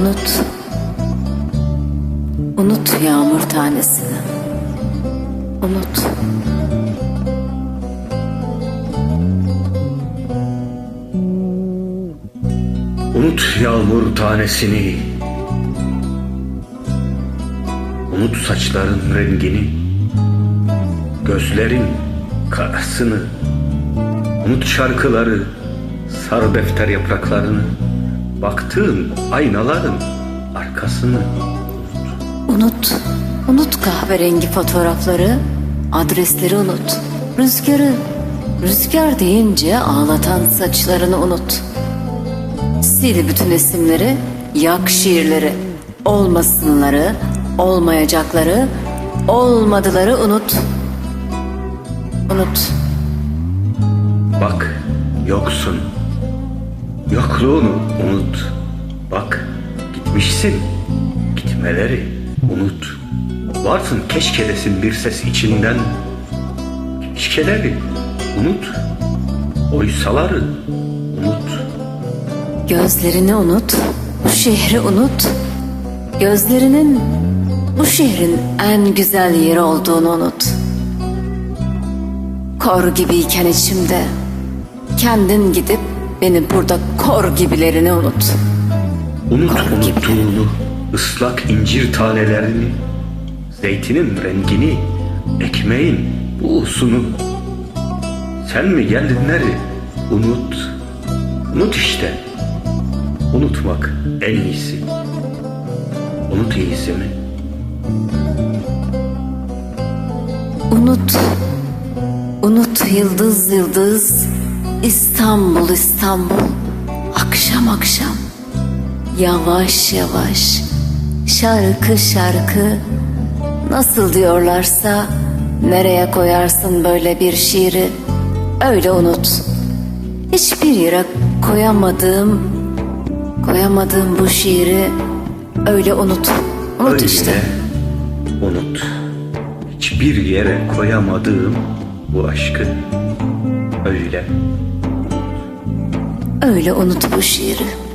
unut. Unut yağmur tanesini. Unut. Unut yağmur tanesini. Unut saçların rengini. Gözlerin karasını. Unut şarkıları, sarı defter yapraklarını. Baktığın aynaların arkasını Unut. Unut kahverengi fotoğrafları. Adresleri unut. Rüzgarı. Rüzgar deyince ağlatan saçlarını unut. Sil bütün isimleri, yak şiirleri. Olmasınları, olmayacakları, olmadıları unut. Unut. Bak yoksun Yokluğunu unut. Bak gitmişsin. Gitmeleri unut. Varsın keşkelesin bir ses içinden. Keşkeleri unut. Oysaları unut. Gözlerini unut, bu şehri unut. Gözlerinin bu şehrin en güzel yeri olduğunu unut. Kor gibiyken içimde, kendin gidip beni burada kor gibilerini unut. Unut Kor gibi. unuttuğunu ıslak incir tanelerini Zeytinin rengini Ekmeğin buğusunu Sen mi geldinleri unut Unut işte Unutmak en iyisi Unut iyisi mi? Unut, unut yıldız yıldız, İstanbul İstanbul, akşam akşam, yavaş yavaş, şarkı şarkı, nasıl diyorlarsa nereye koyarsın böyle bir şiiri, öyle unut. Hiçbir yere koyamadığım, koyamadığım bu şiiri öyle unut. Unut Öyle işte. unut. Hiçbir yere koyamadığım bu aşkı. Öyle Öyle unut bu şiiri.